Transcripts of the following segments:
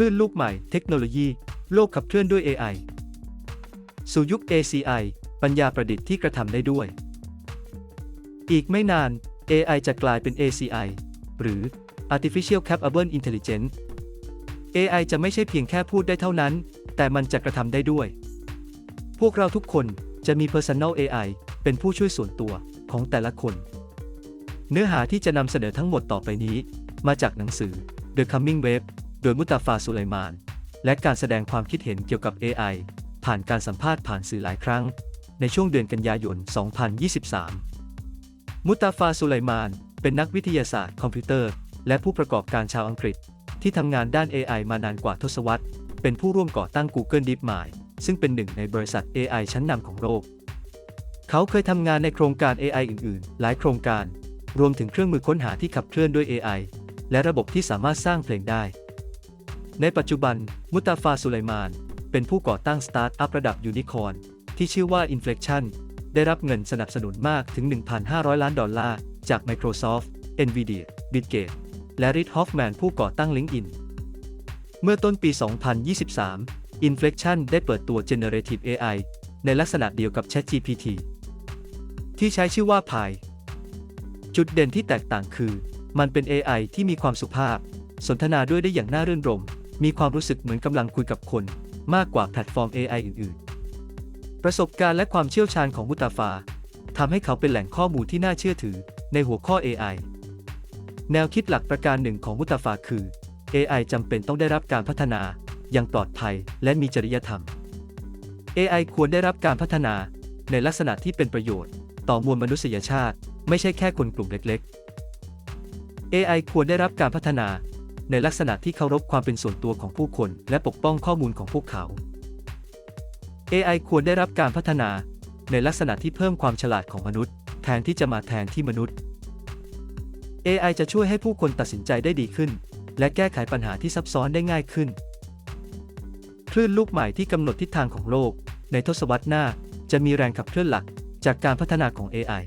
ลื่นลูกใหม่ เทคโนโลยี โลกขับเคลื่อนด้วย AI สู่ยุค ACI ปัญญาประดิษฐ์ที่กระทำได้ด้วย อีกไม่นาน AI จะกลายเป็น ACI หรือ Artificial Capable Intelligence AI จะไม่ใช่เพียงแค่พูดได้เท่านั้น แต่มันจะกระทำได้ด้วย พวกเราทุกคนจะมี Personal AI เป็นผู้ช่วยส่วนตัวของแต่ละคน เนื้อหาที่จะนำเสนอทั้งหมดต่อไปนี้ มาจากหนังสือ The Coming Wave โดยมุตาฟาสุไลมาน และการแสดงความคิดเห็นเกี่ยวกับ AI ผ่านการสัมภาษณ์ผ่านสื่อหลายครั้ง ในช่วงเดือนกันยายน 2023 มุตาฟาสุไลมาน เป็นนักวิทยาศาสตร์คอมพิวเตอร์ และผู้ประกอบการชาวอังกฤษ ที่ทำงานด้าน AI มานานกว่าทศวรรษ เป็นผู้ร่วมก่อตั้ง Google DeepMind ซึ่งเป็นหนึ่งในบริษัท AI ชั้นนำของโลก เขาเคยทำงานในโครงการ AI อื่น ๆ หลายโครงการ รวมถึงเครื่องมือค้นหาที่ขับเคลื่อนด้วย AI และระบบที่สามารถสร้างเพลงได้ ในปัจจุบัน มุตาฟาสุไลมาน เป็นผู้ก่อตั้งสตาร์ทอัพระดับยูนิคอร์นที่ชื่อว่า Inflection ได้รับเงินสนับสนุนมากถึง 1,500 ล้านดอลลาร์ จาก Microsoft, Nvidia, Bitgate และ Reid Hoffman ผู้ก่อตั้ง LinkedIn เมื่อต้นปี 2023 Inflection ได้เปิดตัว Generative AI ในลักษณะเดียวกับ ChatGPT ที่ใช้ชื่อว่า Pi จุดเด่นที่แตกต่างคือ มันเป็น AI ที่มีความสุภาพ สนทนาด้วยได้อย่างน่ารื่นรม มีความรู้สึกเหมือนกำลังคุยกับคน มากกว่าแพลตฟอร์ม AI อื่นๆ ประสบการณ์และความเชี่ยวชาญของมุตาฟาทำให้เขาเป็นแหล่งข้อมูลที่น่าเชื่อถือในหัวข้อ AI แนวคิดหลักประการหนึ่งของมุตาฟาคือ AI จำเป็นต้องได้รับการพัฒนาอย่างปลอดภัยและมีจริยธรรม AI ควรได้รับการพัฒนาในลักษณะที่เป็นประโยชน์ ต่อมวลมนุษยชาติ ไม่ใช่แค่คนกลุ่มเล็ก ๆ AI ควรได้รับการพัฒนา ในลักษณะที่เคารพความเป็นส่วนตัวของผู้คน และปกป้องข้อมูลของพวกเขา AI ควรได้รับการพัฒนา ในลักษณะที่เพิ่มความฉลาดของมนุษย์ แทนที่จะมาแทนที่มนุษย์ AI จะช่วยให้ผู้คนตัดสินใจได้ดีขึ้น และแก้ไขปัญหาที่ซับซ้อนได้ง่ายขึ้น คลื่นลูกใหม่ที่กำหนดทิศทางของโลก ในทศวรรษหน้า จะมีแรงขับเคลื่อนหลัก จากการพัฒนาของ AI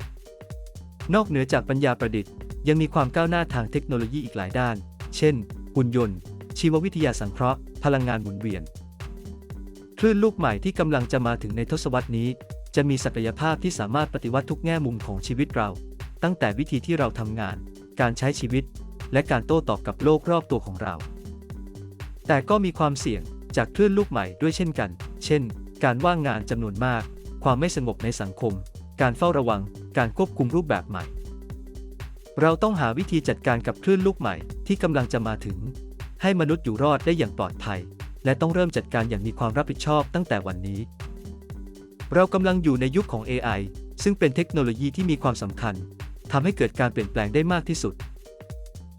นอกเหนือจากปัญญาประดิษฐ์ ยังมีความก้าวหน้าทางเทคโนโลยีอีกหลายด้าน เช่น หุ่นยนต์ ชีววิทยาสังเคราะห์ พลังงานหมุนเวียน คลื่นลูกใหม่ที่กำลังจะมาถึงในทศวรรษนี้ จะมีศักยภาพที่สามารถปฏิวัติทุกแง่มุมของชีวิตเรา ตั้งแต่วิธีที่เราทำงาน การใช้ชีวิต และการโต้ตอบกับโลกรอบตัวของเรา แต่ก็มีความเสี่ยงจากคลื่นลูกใหม่ด้วยเช่นกัน เช่น การว่างงานจำนวนมาก ความไม่สงบในสังคม การเฝ้าระวัง การควบคุมรูปแบบใหม่ เราต้องหาวิธีจัดการกับคลื่นลูกใหม่ที่กำลังจะมาถึง ให้มนุษย์อยู่รอดได้อย่างปลอดภัย และต้องเริ่มจัดการอย่างมีความรับผิดชอบตั้งแต่วันนี้ เรากำลังอยู่ในยุคของ AI ซึ่งเป็นเทคโนโลยีที่มีความสำคัญทำให้เกิดการเปลี่ยนแปลงได้มากที่สุด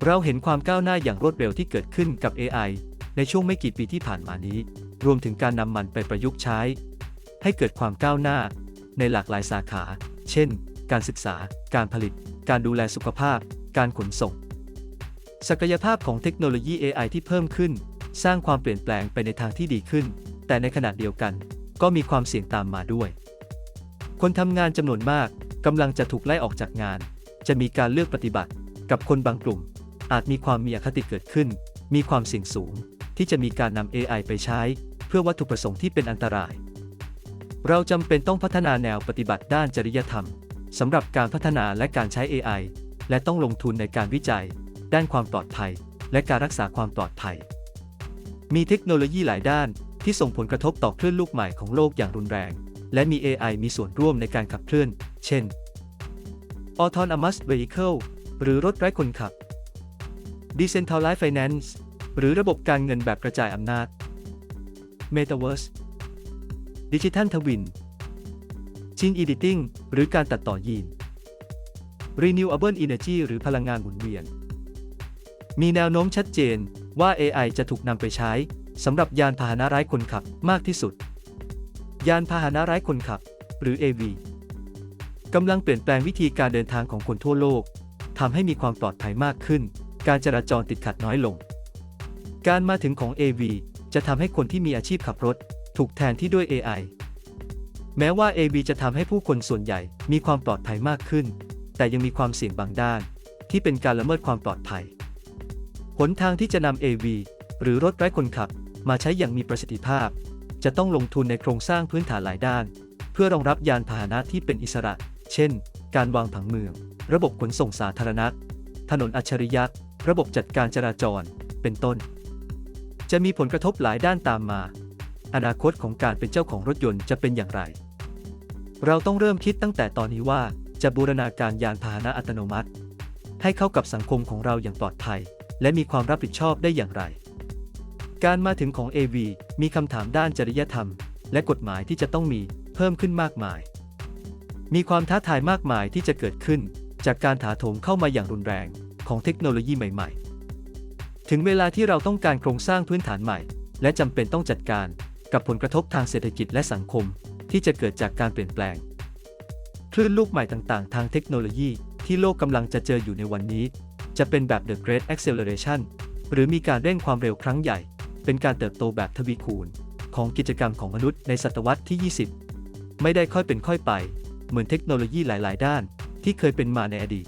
เราเห็นความก้าวหน้าอย่างรวดเร็วที่เกิดขึ้นกับ AI ในช่วงไม่กี่ปีที่ผ่านมานี้ รวมถึงการนำมันไปประยุกต์ใช้ ให้เกิดความก้าวหน้า ในหลากหลายสาขา เช่น การศึกษา การผลิต การดูแลสุขภาพ การขนส่ง ศักยภาพของเทคโนโลยี AI ที่เพิ่มขึ้น สร้างความเปลี่ยนแปลงไปในทางที่ดีขึ้น แต่ในขณะเดียวกัน ก็มีความเสี่ยงตามมาด้วย คนทำงานจำนวนมากกำลังจะถูกไล่ออกจากงาน จะมีการเลือกปฏิบัติ กับคนบางกลุ่ม อาจมีความมีอคติเกิดขึ้น มีความเสี่ยงสูง ที่จะมีการนำ AI ไปใช้ เพื่อวัตถุประสงค์ที่เป็นอันตรายเราจำเป็นต้องพัฒนาแนวปฏิบัติด้านจริยธรรม สำหรับการพัฒนาและการใช้ AI และต้องลงทุนในการวิจัย ด้านความปลอดภัย และการรักษาความปลอดภัย มีเทคโนโลยีหลายด้านที่ส่งผลกระทบต่อคลื่นลูกใหม่ของโลกอย่างรุนแรง และมี AI มีส่วนร่วมในการขับเคลื่อน เช่น Autonomous Vehicle หรือรถไร้คนขับ Decentralized Finance หรือระบบการเงินแบบกระจายอำนาจ Metaverse Digital Twin Gene Editing หรือการตัดต่อยีน Renewable Energy หรือพลังงานหมุนเวียน มีแนวโน้มชัดเจนว่า AI จะถูกนำไปใช้สำหรับยานพาหนะไร้คนขับมากที่สุด ยานพาหนะไร้คนขับ หรือ AV กำลังเปลี่ยนแปลงวิธีการเดินทางของคนทั่วโลกทำให้มีความปลอดภัยมากขึ้น การจราจรติดขัดน้อยลง การมาถึงของ AV จะทำให้คนที่มีอาชีพขับรถ ถูกแทนที่ด้วย AI แม้ว่า AV จะทำให้ผู้คนส่วนใหญ่มีความปลอดภัยมากขึ้น แต่ยังมีความเสี่ยงบางด้าน ที่เป็นการละเมิดความปลอดภัย หนทางที่จะนำ AV หรือรถไร้คนขับ มาใช้อย่างมีประสิทธิภาพ จะต้องลงทุนในโครงสร้างพื้นฐานหลายด้าน เพื่อรองรับยานพาหนะที่เป็นอิสระ เช่น การวางผังเมือง ระบบขนส่งสาธารณะ ถนนอัจฉริยะ ระบบจัดการจราจร เป็นต้น จะมีผลกระทบหลายด้านตามมา อนาคตของการเป็นเจ้าของรถยนต์จะเป็นอย่างไร เราต้องเริ่มคิดตั้งแต่ตอนนี้ว่าจะบูรณาการยานพาหนะอัตโนมัติ ให้เข้ากับสังคมของเราอย่างปลอดภัย และมีความรับผิดชอบได้อย่างไร การมาถึงของ AV มีคำถามด้านจริยธรรม และกฎหมายที่จะต้องมีเพิ่มขึ้นมากมาย มีความท้าทายมากมายที่จะเกิดขึ้น จากการถาโถมเข้ามาอย่างรุนแรงของเทคโนโลยีใหม่ๆ ถึงเวลาที่เราต้องการโครงสร้างพื้นฐานใหม่ และจำเป็นต้องจัดการ กับผลกระทบทางเศรษฐกิจและสังคม ที่จะเกิดจากการเปลี่ยนแปลง คลื่นลูกใหม่ต่างๆ ทางเทคโนโลยีที่โลกกำลังจะเจออยู่ในวันนี้ จะเป็นแบบ The Great Acceleration หรือมีการเร่งความเร็วครั้งใหญ่ เป็นการเติบโตแบบทวีคูณ ของกิจกรรมของมนุษย์ในศตวรรษที่ 20 ไม่ได้ค่อยเป็นค่อยไป เหมือนเทคโนโลยีหลาย ๆ ด้าน ที่เคยเป็นมาในอดีต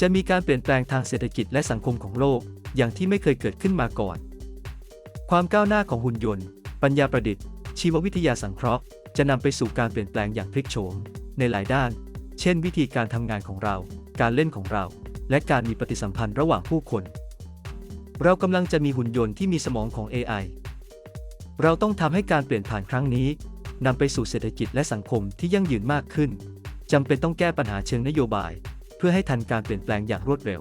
จะมีการเปลี่ยนแปลงทางเศรษฐกิจและสังคมของโลกอย่างที่ไม่เคยเกิดขึ้นมาก่อน ความก้าวหน้าของหุ่นยนต์ ปัญญาประดิษฐ์ ชีววิทยาสังเคราะห์ จะนำไปสู่การเปลี่ยนแปลงอย่างพลิกโฉมในหลายด้าน เช่น วิธีการทำงานของเรา การเล่นของเรา และการมีปฏิสัมพันธ์ระหว่างผู้คน เรากำลังจะมีหุ่นยนต์ที่มีสมองของ AI เราต้องทำให้การเปลี่ยนผ่านครั้งนี้นำไปสู่เศรษฐกิจและสังคมที่ยั่งยืนมากขึ้นจำเป็นต้องแก้ปัญหาเชิงนโยบาย เพื่อให้ทันการเปลี่ยนแปลงอย่างรวดเร็ว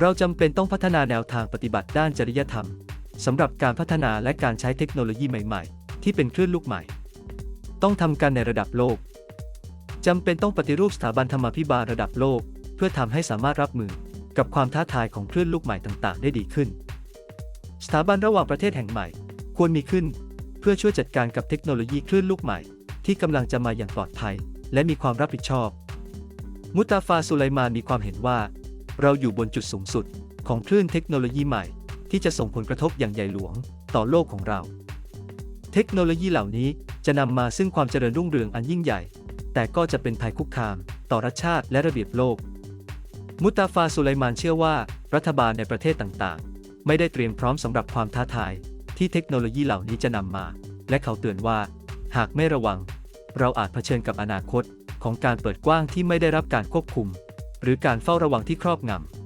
เราจำเป็นต้องพัฒนาแนวทางปฏิบัติด้านจริยธรรม สำหรับการพัฒนาและการใช้เทคโนโลยีใหม่ๆ ที่เป็นคลื่นลูกใหม่ ต้องทำกันในระดับโลกจำเป็นต้องปฏิรูปสถาบันธรรมาภิบาลระดับโลก เพื่อทำให้สามารถรับมือกับความท้าทายของคลื่นลูกใหม่ต่างๆ ได้ดีขึ้น สถาบันระหว่างประเทศแห่งใหม่ ควรมีขึ้น เพื่อช่วยจัดการกับเทคโนโลยีคลื่นลูกใหม่ ที่กำลังจะมาอย่างปลอดภัย และมีความรับผิดชอบ มุตตาฟาสุไลมานมีความเห็นว่า เราอยู่บนจุดสูงสุดของคลื่นเทคโนโลยีใหม่ ที่จะส่งผลกระทบอย่างใหญ่หลวงต่อโลกของเรา เทคโนโลยีเหล่านี้จะนำมาซึ่งความเจริญรุ่งเรืองอันยิ่งใหญ่ แต่ก็จะเป็นภัยคุกคาม ต่อรัฐชาติและระเบียบโลก มุตตาฟาสุไลมานเชื่อว่า รัฐบาลในประเทศต่างๆ ไม่ได้เตรียมพร้อมสำหรับความท้าทาย ที่เทคโนโลยีเหล่านี้จะนำมา และเขาเตือนว่า หากไม่ระวัง เราอาจเผชิญกับอนาคตของการเปิดกว้างที่ไม่ได้รับการควบคุม หรือการเฝ้าระวังที่ครอบงำ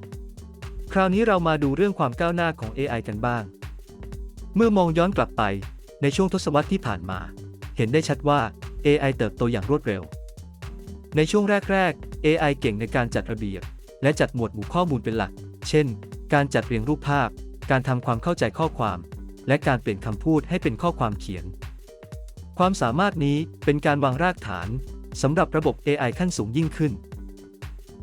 คราวนี้เรามาดูเรื่องความก้าวหน้าของ AI กันบ้าง เมื่อมองย้อนกลับไป ในช่วงทศวรรษที่ผ่านมา เห็นได้ชัดว่า AI เติบโตอย่างรวดเร็ว ในช่วงแรก ๆ AI เก่งในการจัดระเบียบ และจัดหมวดหมู่ข้อมูลเป็นหลัก เช่น การจัดเรียงรูปภาพ การทำความเข้าใจข้อความ และการเปลี่ยนคำพูดให้เป็นข้อความเขียน ความสามารถนี้เป็นการวางรากฐานสำหรับระบบ AI ขั้นสูงยิ่งขึ้น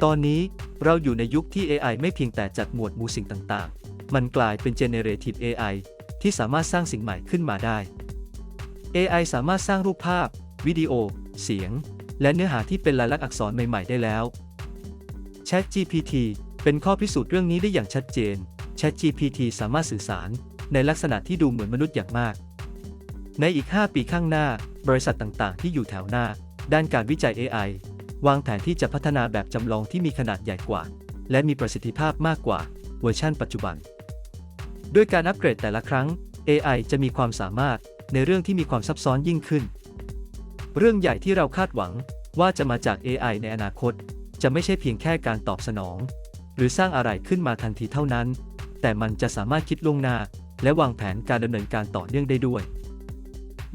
ตอนนี้เราอยู่ในยุคที่ AI ไม่เพียงแต่จัดหมวดหมู่สิ่งต่างๆ มันกลายเป็น Generative AI ที่สามารถสร้างสิ่งใหม่ขึ้นมาได้ AI สามารถสร้างรูปภาพ วิดีโอ เสียง และเนื้อหาที่เป็นลายลักษณ์อักษรใหม่ ๆ ได้แล้ว ChatGPT เป็นข้อพิสูจน์เรื่องนี้ได้อย่างชัดเจน ChatGPT สามารถสื่อสารในลักษณะที่ดูเหมือนมนุษย์อย่างมาก ในอีก 5 ปีข้างหน้า บริษัทต่างๆ ที่อยู่แถวหน้า ด้านการวิจัย AI วางแผนที่จะพัฒนาแบบจำลองที่มีขนาดใหญ่กว่า และมีประสิทธิภาพมากกว่าเวอร์ชันปัจจุบัน ด้วยการอัปเกรดแต่ละครั้ง AI จะมีความสามารถในเรื่องที่มีความซับซ้อนยิ่งขึ้น เรื่องใหญ่ที่เราคาดหวังว่าจะมาจาก AI ในอนาคต จะไม่ใช่เพียงแค่การตอบสนอง หรือสร้างอะไรขึ้นมาทันทีเท่านั้น แต่มันจะสามารถคิดล่วงหน้า และวางแผนการดำเนินการต่อเนื่องได้ด้วย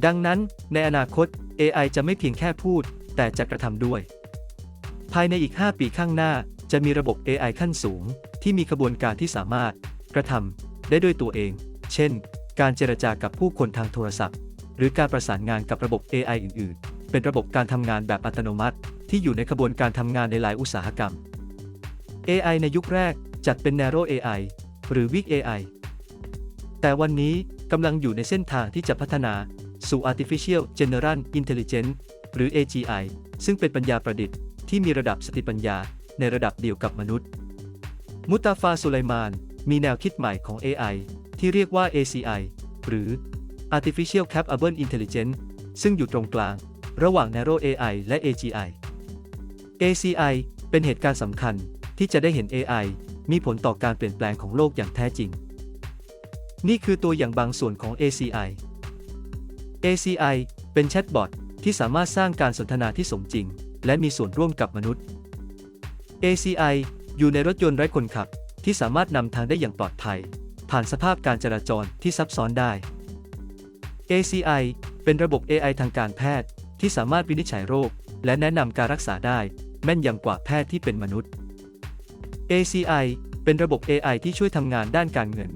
ดังนั้น ในอนาคต AI จะไม่เพียงแค่พูด แต่จะกระทำด้วย ภายในอีก 5 ปีข้างหน้า จะมีระบบ AI ขั้นสูง ที่มีขบวนการที่สามารถ กระทำได้ด้วยตัวเอง เช่น การเจรจากับผู้คนทางโทรศัพท์ หรือการประสานงานกับระบบ AI อื่น ๆ เป็นระบบการทำงานแบบอัตโนมัติ ที่อยู่ในขบวนการทำงานในหลายอุตสาหกรรม AI ในยุคแรกจัดเป็น Narrow AI หรือ Weak AI แต่วันนี้กำลังอยู่ในเส้นทางที่จะพัฒนา สู่ Artificial General Intelligence หรือ AGI ซึ่งเป็นปัญญาประดิษฐ์ ที่มีระดับสติปัญญาในระดับเดียวกับมนุษย์ มุตาฟาสุไลมาน มีแนวคิดใหม่ของ AI ที่เรียกว่า ACI หรือ Artificial Capable Intelligence ซึ่งอยู่ตรงกลาง ระหว่าง Narrow AI และ AGI ACI เป็นเหตุการณ์สำคัญที่จะได้เห็น AI มีผลต่อการเปลี่ยนแปลงของโลกอย่างแท้จริง นี่คือตัวอย่างบางส่วนของ ACI ACI เป็นแชทบอทที่สามารถสร้างการสนทนาที่สมจริง และมีส่วนร่วมกับมนุษย์ ACI อยู่ในรถยนต์ไร้คนขับ ที่สามารถนำทางได้อย่างปลอดภัย ผ่านสภาพการจราจรที่ซับซ้อนได้ ACI เป็นระบบ AI ทางการแพทย์ ที่สามารถวินิจฉัยโรค และแนะนำการรักษาได้ แม่นยำกว่าแพทย์ที่เป็นมนุษย์ ACI เป็นระบบ AI ที่ช่วยทำงานด้านการเงิน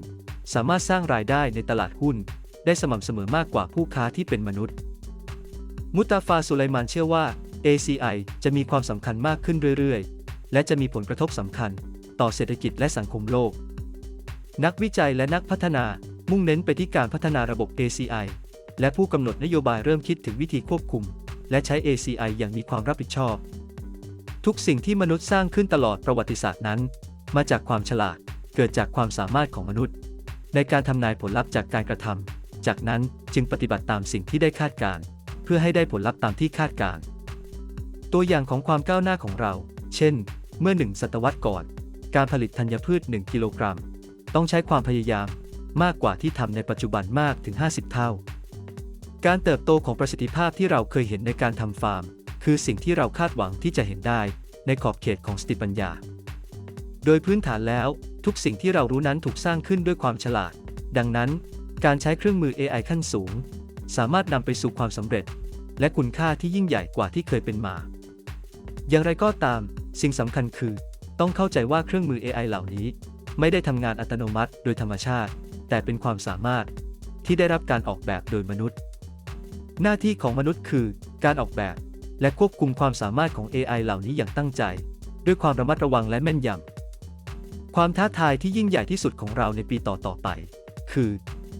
สามารถสร้างรายได้ในตลาดหุ้น ได้สม่ำเสมอมากกว่าผู้ค้าที่เป็นมนุษย์ มุตาฟาสุไลมานเชื่อว่า ACI จะมีความสำคัญมากขึ้นเรื่อยๆ และจะมีผลกระทบสำคัญ ต่อเศรษฐกิจและสังคมโลก นักวิจัยและนักพัฒนามุ่งเน้นไปที่การพัฒนาระบบ ACI และผู้กำหนดนโยบายเริ่มคิดถึงวิธีควบคุม และใช้ ACI อย่างมีความรับผิดชอบ ทุกสิ่งที่มนุษย์สร้างขึ้นตลอดประวัติศาสตร์นั้น มาจากความฉลาดเกิดจากความสามารถของมนุษย์ ในการทำนายผลลัพธ์จากการกระทำจากนั้นจึงปฏิบัติตามสิ่งที่ได้คาดการณ์เพื่อให้ได้ผลลัพธ์ตามที่คาดการณ์ ตัวอย่างของความก้าวหน้าของเรา เช่น เมื่อหนึ่งศตวรรษก่อน การผลิตธัญพืช 1 กิโลกรัม ต้องใช้ความพยายามมากกว่าที่ทำในปัจจุบันมากถึง 50 เท่า การเติบโตของประสิทธิภาพที่เราเคยเห็นในการทำฟาร์ม คือสิ่งที่เราคาดหวังที่จะเห็นได้ในขอบเขตของสติปัญญา โดยพื้นฐานแล้วทุกสิ่งที่เรารู้นั้นถูกสร้างขึ้นด้วยความฉลาด ดังนั้น การใช้เครื่องมือ AI ขั้นสูง สามารถนำไปสู่ความสำเร็จ และคุณค่าที่ยิ่งใหญ่กว่าที่เคยเป็นมา อย่างไรก็ตาม สิ่งสำคัญคือ ต้องเข้าใจว่าเครื่องมือ AI เหล่านี้ ไม่ได้ทำงานอัตโนมัติโดยธรรมชาติ แต่เป็นความสามารถที่ได้รับการออกแบบโดยมนุษย์ หน้าที่ของมนุษย์คือ การออกแบบ และควบคุมความสามารถของ AI เหล่านี้อย่างตั้งใจ ด้วยความระมัดระวังและแม่นยำความท้าทายที่ยิ่งใหญ่ที่สุดของเราในปีต่อๆไป คือ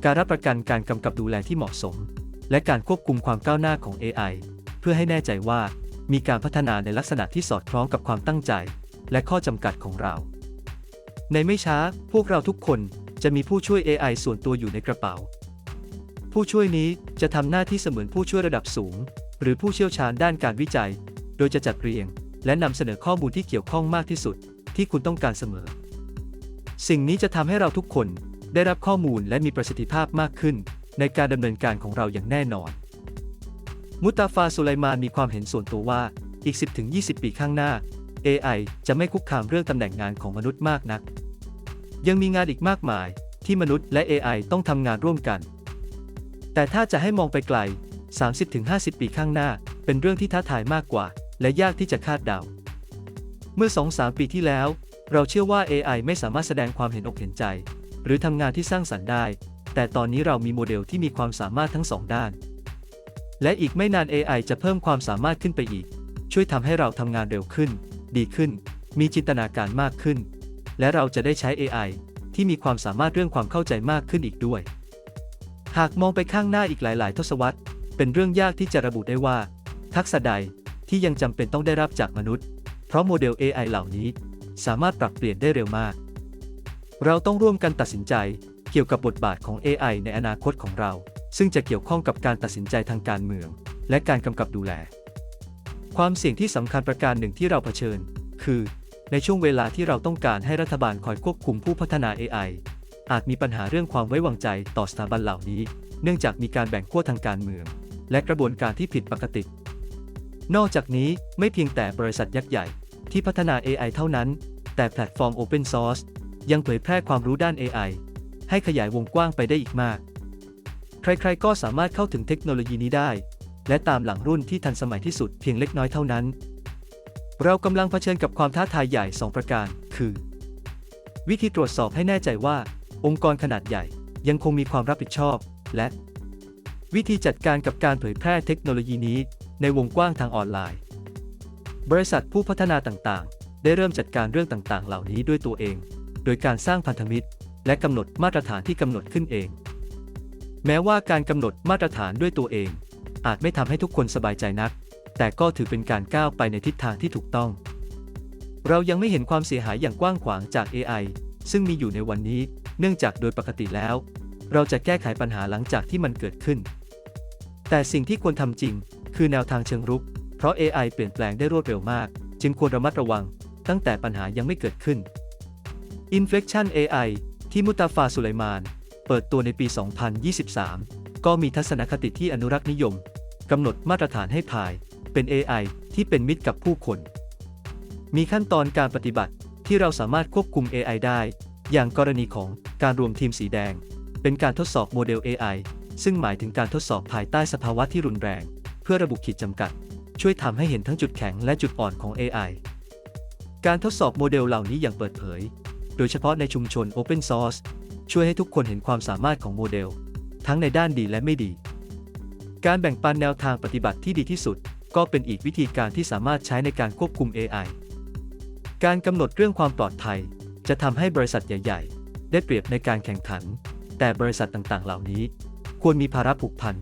การรับประกันการกำกับดูแลที่เหมาะสม และการควบคุมความก้าวหน้าของ AI เพื่อให้แน่ใจว่า มีการพัฒนาในลักษณะที่สอดคล้องกับความตั้งใจ และข้อจำกัดของเรา ในไม่ช้าพวกเราทุกคนจะมีผู้ช่วย AI ส่วนตัวอยู่ในกระเป๋า ผู้ช่วยนี้จะทำหน้าที่เสมือนผู้ช่วยระดับสูง หรือผู้เชี่ยวชาญด้านการวิจัย โดยจะจัดเรียง และนำเสนอข้อมูลที่เกี่ยวข้องมากที่สุด ที่คุณต้องการเสมอ สิ่งนี้จะทำให้เราทุกคนได้รับข้อมูลและมีประสิทธิภาพมากขึ้น ในการดำเนินการของเราอย่างแน่นอน มุตตาฟาสุไลมานมีความเห็นส่วนตัวว่า อีก 10-20 ปีข้างหน้า AI จะไม่คุกคามเรื่องตำแหน่งงานของมนุษย์มากนัก ยังมีงานอีกมากมายที่มนุษย์และ AI ต้องทำงานร่วมกัน แต่ถ้าจะให้มองไปไกล 30-50 ปีข้างหน้า เป็นเรื่องที่ท้าทายมากกว่า และยากที่จะคาดเดา เมื่อ 2-3 ปีที่แล้ว เราเชื่อว่า AI ไม่สามารถแสดงความเห็นอกเห็นใจ หรือทำงานที่สร้างสรรค์ได้ แต่ตอนนี้เรามีโมเดลที่มีความสามารถทั้งสองด้าน และอีกไม่นาน AI จะเพิ่มความสามารถขึ้นไปอีก ช่วยทำให้เราทำงานเร็วขึ้น ดีขึ้น มีจินตนาการมากขึ้น และเราจะได้ใช้ AI ที่มีความสามารถเรื่องความเข้าใจมากขึ้นอีกด้วย หากมองไปข้างหน้าอีกหลาย ๆ ทศวรรษ เป็นเรื่องยากที่จะระบุได้ว่า ทักษะใดที่ยังจำเป็นต้องได้รับจากมนุษย์ เพราะโมเดล AI เหล่านี้ สามารถปรับเปลี่ยนได้เร็วมาก เราต้องร่วมกันตัดสินใจเกี่ยวกับบทบาทของ AI ในอนาคตของเรา ซึ่งจะเกี่ยวข้องกับการตัดสินใจทางการเมือง และการกำกับดูแล ความเสี่ยงที่สำคัญประการหนึ่งที่เราเผชิญ คือ ในช่วงเวลาที่เราต้องการให้รัฐบาลคอยควบคุมผู้พัฒนา AI อาจมีปัญหาเรื่องความไว้วางใจต่อสถาบันเหล่านี้ เนื่องจากมีการแบ่งขั้วทางการเมือง และกระบวนการที่ผิดปกติ นอกจากนี้ไม่เพียงแต่บริษัทยักษ์ใหญ่ ที่พัฒนา AI เท่านั้น แต่แพลตฟอร์ม Open Source ยังเผยแพร่ความรู้ด้าน AI ให้ขยายวงกว้างไปได้อีกมาก ใครๆ ก็สามารถเข้าถึงเทคโนโลยีนี้ได้ และตามหลังรุ่นที่ทันสมัยที่สุดเพียงเล็กน้อยเท่านั้น เรากำลังเผชิญกับความท้าทายใหญ่ 2 ประการ คือ วิธีตรวจสอบให้แน่ใจว่า องค์กรขนาดใหญ่ยังคงมีความรับผิดชอบ และ วิธีจัดการกับการเผยแพร่เทคโนโลยีนี้ ในวงกว้างทางออนไลน์ บริษัทผู้พัฒนาต่างๆ ได้เริ่มจัดการเรื่องต่างๆ เหล่านี้ด้วยตัวเอง โดยการสร้างพันธมิตร และกำหนดมาตรฐานที่กำหนดขึ้นเอง แม้ว่าการกำหนดมาตรฐานด้วยตัวเอง อาจไม่ทำให้ทุกคนสบายใจนัก แต่ก็ถือเป็นการก้าวไปในทิศทางที่ถูกต้อง เรายังไม่เห็นความเสียหายอย่างกว้างขวางจาก AI ซึ่งมีอยู่ในวันนี้ เนื่องจากโดยปกติแล้ว เราจะแก้ไขปัญหาหลังจากที่มันเกิดขึ้น แต่สิ่งที่ควรทำจริง คือแนวทางเชิงรุก เพราะ AI เปลี่ยนแปลงได้รวดเร็วมาก จึงควรระมัดระวัง ตั้งแต่ปัญหายังไม่เกิดขึ้น Inflection AI ที่มุตาฟาสุไลมาน เปิดตัวในปี 2023 ก็มีทัศนคติที่อนุรักษ์นิยมกำหนดมาตรฐานให้พายเป็น AI ที่เป็นมิตรกับผู้คน มีขั้นตอนการปฏิบัติที่เราสามารถควบคุม AI ได้ อย่างกรณีของการรวมทีมสีแดง เป็นการทดสอบโมเดล AI ซึ่งหมายถึงการทดสอบภายใต้สภาวะที่รุนแรง เพื่อระบุขีดจำกัด ช่วยทำให้เห็นทั้งจุดแข็งและจุดอ่อนของ AI การทดสอบโมเดลเหล่านี้อย่างเปิดเผย โดยเฉพาะในชุมชน Open Source ช่วยให้ทุกคนเห็นความสามารถของโมเดล ทั้งในด้านดีและไม่ดี การแบ่งปันแนวทางปฏิบัติที่ดีที่สุด ก็เป็นอีกวิธีการที่สามารถใช้ในการควบคุม AI การกำหนดเรื่องความปลอดภัย จะทำให้บริษัทใหญ่ ๆ ได้เปรียบในการแข่งขัน แต่บริษัทต่างๆ เหล่านี้ ควรมีภาระผูกพัน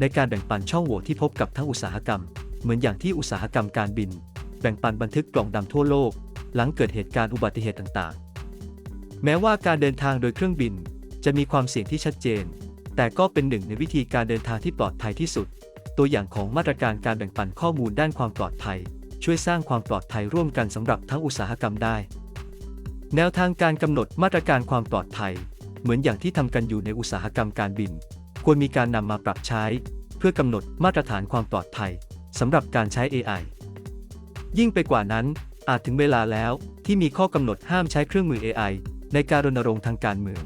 ในการแบ่งปันช่องโหว่ที่พบกับทั้งอุตสาหกรรม เหมือนอย่างที่อุตสาหกรรมการบิน แบ่งปันบันทึกกล่องดำทั่วโลก หลังเกิดเหตุการณ์อุบัติเหตุต่างๆ แม้ว่าการเดินทางโดยเครื่องบิน จะมีความเสี่ยงที่ชัดเจน แต่ก็เป็นหนึ่งในวิธีการเดินทางที่ปลอดภัยที่สุด ตัวอย่างของมาตรการการแบ่งปันข้อมูลด้านความปลอดภัย ช่วยสร้างความปลอดภัยร่วมกันสำหรับทั้งอุตสาหกรรมได้ แนวทางการกำหนดมาตรการความปลอดภัย เหมือนอย่างที่ทำกันอยู่ในอุตสาหกรรมการบิน ควรมีการนำมาปรับใช้ เพื่อกำหนดมาตรฐานความปลอดภัยสำหรับการใช้ AI ยิ่งไปกว่านั้น อาจถึงเวลาแล้วที่มีข้อกำหนดห้ามใช้เครื่องมือ AI ในการรณรงค์ทางการเมือง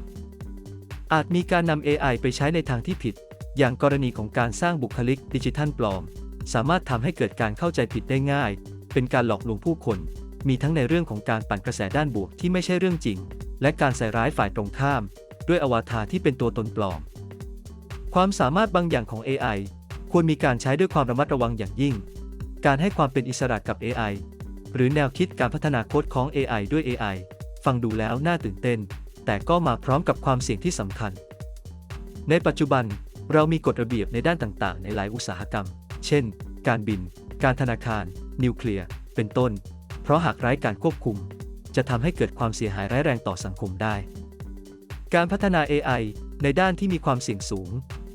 อาจมีการนำ AI ไปใช้ในทางที่ผิด อย่างกรณีของการสร้างบุคลิกดิจิทัลปลอม สามารถทำให้เกิดการเข้าใจผิดได้ง่าย เป็นการหลอกลวงผู้คน มีทั้งในเรื่องของการปั่นกระแสด้านบวกที่ไม่ใช่เรื่องจริง และการใส่ร้ายฝ่ายตรงข้าม ด้วยอวตารที่เป็นตัวตนปลอม ความสามารถบางอย่างของ AI ควรมีการใช้ด้วยความระมัดระวังอย่างยิ่ง การให้ความเป็นอิสระกับ AI หรือแนวคิดการพัฒนาโค้ดของ AI ด้วย AI ฟังดูแล้วน่าตื่นเต้น แต่ก็มาพร้อมกับความเสี่ยงที่สำคัญ ในปัจจุบันเรามีกฎระเบียบในด้านต่างๆ ในหลายอุตสาหกรรม เช่น การบิน การธนาคาร นิวเคลียร์ เป็นต้น เพราะหากไร้การควบคุม จะทำให้เกิดความเสียหายร้ายแรงต่อสังคมได้ การพัฒนา AI ในด้านที่มีความเสี่ยงสูง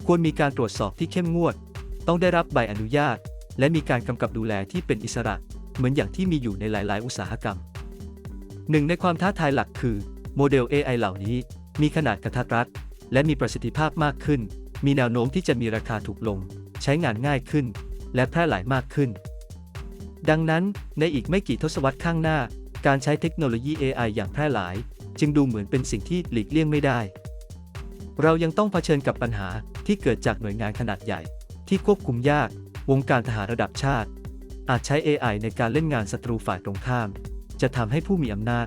ควรมีการตรวจสอบที่เข้มงวด ต้องได้รับใบอนุญาต และมีการกำกับดูแลที่เป็นอิสระ เหมือนอย่างที่มีอยู่ในหลาย ๆ อุตสาหกรรม หนึ่งในความท้าทายหลักคือโมเดล AI เหล่านี้ มีขนาดกระทัดรัด และมีประสิทธิภาพมากขึ้น มีแนวโน้มที่จะมีราคาถูกลง ใช้งานง่ายขึ้น และแพร่หลายมากขึ้น ดังนั้นในอีกไม่กี่ทศวรรษข้างหน้า การใช้เทคโนโลยี AI อย่างแพร่หลาย จึงดูเหมือนเป็นสิ่งที่หลีกเลี่ยงไม่ได้ เรายังต้องเผชิญกับปัญหาที่เกิดจากหน่วยงานขนาดใหญ่ ที่ควบคุมยาก วงการทหารระดับชาติ อาจใช้ AI ในการเล่นงานศัตรูฝ่ายตรงข้าม จะทำให้ผู้มีอำนาจ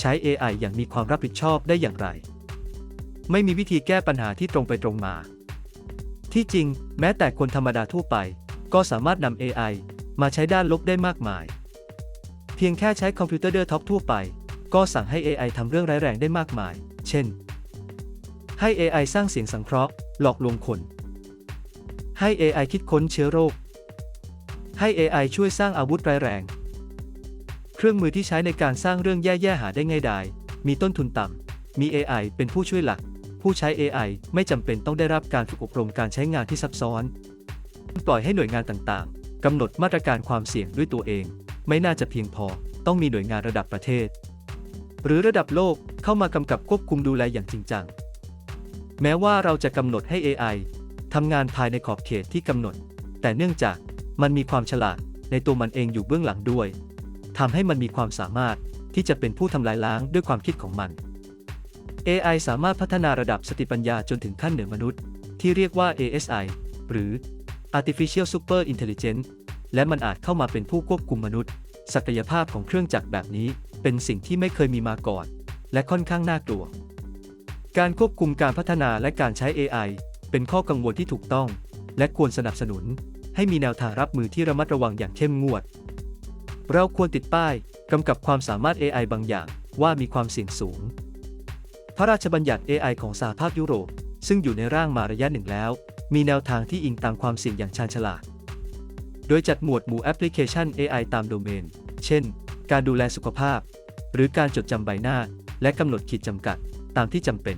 ใช้ AI อย่างมีความรับผิดชอบได้อย่างไร ไม่มีวิธีแก้ปัญหาที่ตรงไปตรงมา ที่จริง แม้แต่คนธรรมดาทั่วไป ก็สามารถนำ AI มาใช้ด้านลบได้มากมาย เพียงแค่ใช้คอมพิวเตอร์เดอร์ท็อปทั่วไป ก็สั่งให้ AI ทำเรื่องร้ายแรงได้มากมาย เช่น ให้ AI สร้างเสียงสังเคราะห์ หลอกลวงคน ให้ AI คิดค้นเชื้อโรค ให้ AI ช่วยสร้างอาวุธร้ายแรง เครื่องมือที่ใช้ในการสร้างเรื่องแย่ๆหาได้ง่ายดายมีต้นทุนต่ำ มี AI เป็นผู้ช่วยหลัก ผู้ใช้ AI ไม่จำเป็นต้องได้รับการฝึกอบรมการใช้งานที่ซับซ้อน ปล่อยให้หน่วยงานต่างๆกำหนดมาตรการความเสี่ยงด้วยตัวเอง ไม่น่าจะเพียงพอ ต้องมีหน่วยงานระดับประเทศ หรือระดับโลกเข้ามากำกับควบคุมดูแลอย่างจริงจัง แม้ว่าเราจะกำหนดให้ AI ทำงานภายในขอบเขตที่กำหนด แต่เนื่องจากมันมีความฉลาดในตัวมันเองอยู่เบื้องหลังด้วย ทำให้มันมีความสามารถที่จะเป็นผู้ทำลายล้างด้วยความคิดของมัน AI สามารถพัฒนาระดับสติปัญญาจนถึงขั้นเหนือมนุษย์ ที่เรียกว่า ASI หรือ Artificial Super Intelligence และมันอาจเข้ามาเป็นผู้ควบคุมมนุษย์ ศักยภาพของเครื่องจักรแบบนี้เป็นสิ่งที่ไม่เคยมีมาก่อน และค่อนข้างน่ากลัว การควบคุมการพัฒนาและการใช้ AI เป็นข้อกังวลที่ถูกต้อง และควรสนับสนุน ให้มีแนวทางรับมือที่ระมัดระวังอย่างเข้มงวด เราควรติดป้ายกำกับความสามารถ AI บางอย่างว่ามีความเสี่ยงสูง พระราชบัญญัติ AI ของสหภาพยุโรป ซึ่งอยู่ในร่างมาระยะหนึ่งแล้ว มีแนวทางที่อิงตามความเสี่ยงอย่างชาญฉลาด โดยจัดหมวดหมู่แอปพลิเคชัน AI ตามโดเมน เช่น การดูแลสุขภาพ หรือการจดจำใบหน้า และกำหนดขีดจำกัดตามที่จำเป็น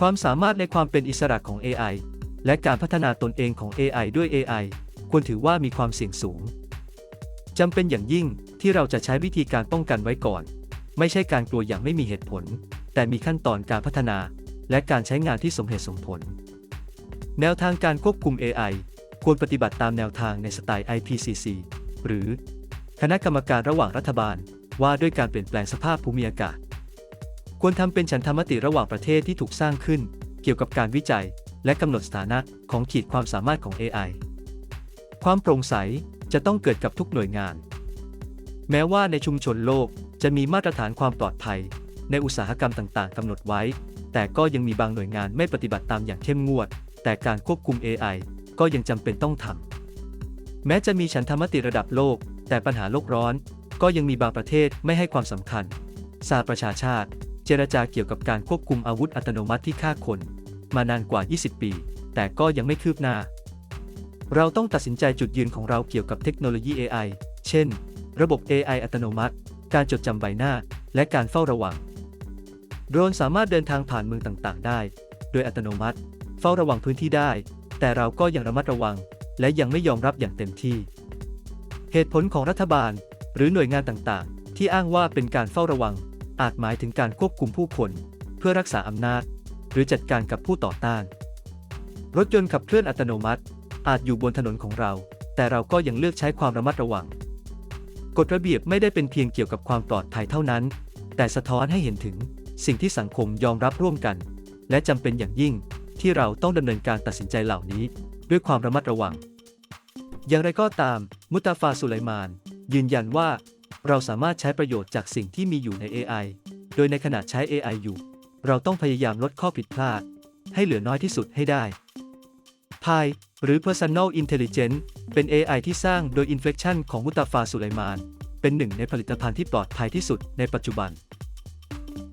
ความสามารถในความเป็นอิสระของ AI และการพัฒนาตนเองของ AI ด้วย AI ควรถือว่ามีความเสี่ยงสูง จำเป็นอย่างยิ่งที่เราจะใช้วิธีการป้องกันไว้ก่อน ไม่ใช่การกลัวอย่างไม่มีเหตุผล แต่มีขั้นตอนการพัฒนา และการใช้งานที่สมเหตุสมผล แนวทางการควบคุม AI ควรปฏิบัติตามแนวทางในสไตล์ IPCC หรือ คณะกรรมการระหว่างรัฐบาล ว่าด้วยการเปลี่ยนแปลงสภาพภูมิอากาศ ควรทำเป็นฉันทามติระหว่างประเทศที่ถูกสร้างขึ้น เกี่ยวกับการวิจัย และกำหนดสถานะของขีดความสามารถของ AI ความโปร่งใส จะต้องเกิดกับทุกหน่วยงาน แม้ว่าในชุมชนโลกจะมีมาตรฐานความปลอดภัย ในอุตสาหกรรมต่างๆกำหนดไว้ แต่ก็ยังมีบางหน่วยงานไม่ปฏิบัติตามอย่างเข้มงวด แต่การควบคุม AI ก็ยังจำเป็นต้องทำแม้จะมีฉันทามติระดับโลก แต่ปัญหาโลกร้อน ก็ยังมีบางประเทศไม่ให้ความสำคัญสหประชาชาติ เจรจาเกี่ยวกับการควบคุมอาวุธอัตโนมัติที่ฆ่าคน มานานกว่า 20 ปี แต่ก็ยังไม่คืบหน้า เราต้องตัดสินใจจุดยืนของเราเกี่ยวกับเทคโนโลยี AI เช่น ระบบ AI อัตโนมัติ การจดจำใบหน้า และการเฝ้าระวัง โดรนสามารถเดินทางผ่านเมืองต่างๆ ได้ โดยอัตโนมัติ เฝ้าระวังพื้นที่ได้ แต่เราก็ยังระมัดระวัง และยังไม่ยอมรับอย่างเต็มที่ เหตุผลของรัฐบาล หรือหน่วยงานต่างๆ ที่อ้างว่าเป็นการเฝ้าระวัง อาจหมายถึงการควบคุมผู้คน เพื่อรักษาอำนาจ หรือจัดการกับผู้ต่อต้าน รถยนต์ขับเคลื่อนอัตโนมัติ อาจอยู่บนถนนของเรา แต่เราก็ยังเลือกใช้ความระมัดระวัง กฎระเบียบไม่ได้เป็นเพียงเกี่ยวกับความปลอดภัยเท่านั้น แต่สะท้อนให้เห็นถึงสิ่งที่สังคมยอมรับร่วมกัน และจำเป็นอย่างยิ่งที่เราต้องดำเนินการตัดสินใจเหล่านี้ ด้วยความระมัดระวัง อย่างไรก็ตาม มุตาฟาสุไลมาน ยืนยันว่า เราสามารถใช้ประโยชน์จากสิ่งที่มีอยู่ใน AI โดยในขณะใช้ AI อยู่ เราต้องพยายามลดข้อผิดพลาด ให้เหลือน้อยที่สุดให้ได้ Pi หรือ Personal Intelligence เป็น AI ที่สร้างโดย Inflection ของมุตาฟาสุไลมาน เป็นหนึ่งในผลิตภัณฑ์ที่ปลอดภัยที่สุดในปัจจุบัน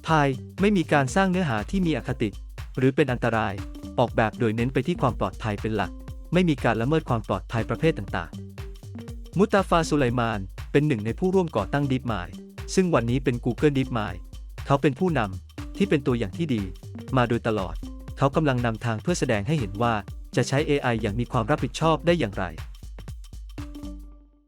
Pi ไม่มีการสร้างเนื้อหาที่มีอคติ หรือเป็นอันตราย ออกแบบโดยเน้นไปที่ความปลอดภัยเป็นหลัก ไม่มีการละเมิดความปลอดภัยประเภทต่างๆ มุตตาฟาสุไลมาน เป็นหนึ่งในผู้ร่วมก่อตั้ง DeepMind ซึ่งวันนี้เป็น Google DeepMind เขาเป็นผู้นำที่เป็นตัวอย่างที่ดี มาโดยตลอด เขากำลังนำทางเพื่อแสดงให้เห็นว่า จะใช้ AI อย่างมีความรับผิดชอบได้อย่างไร